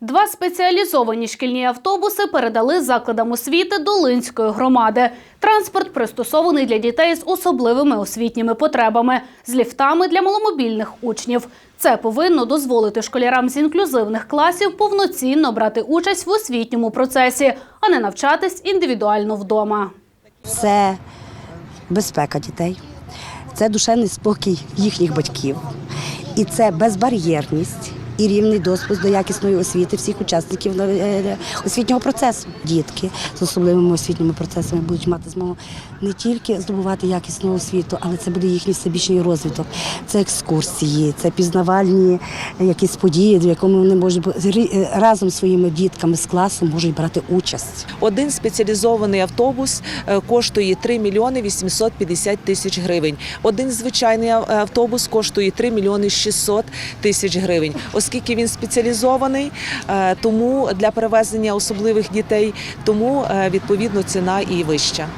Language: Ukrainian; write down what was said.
Два спеціалізовані шкільні автобуси передали закладам освіти Долинської громади. Транспорт пристосований для дітей з особливими освітніми потребами, з ліфтами для маломобільних учнів. Це повинно дозволити школярам з інклюзивних класів повноцінно брати участь в освітньому процесі, а не навчатись індивідуально вдома. це безпека дітей, це душевний спокій їхніх батьків, і це безбар'єрність і рівний доступ до якісної освіти всіх учасників е, освітнього процесу. Дітки з особливими освітніми процесами будуть мати змогу не тільки здобувати якісну освіту, але це буде їхній всебічний розвиток. Це екскурсії, це пізнавальні якісь події, в якому вони можуть бу- разом зі своїми дітками з класом можуть брати участь. Один спеціалізований автобус е, коштує 3 мільйони 850 тисяч гривень. Один звичайний автобус коштує 3 мільйони 600 тисяч гривень. Оскільки він спеціалізований, е, тому для перевезення особливих дітей, тому е, відповідно ціна і вища.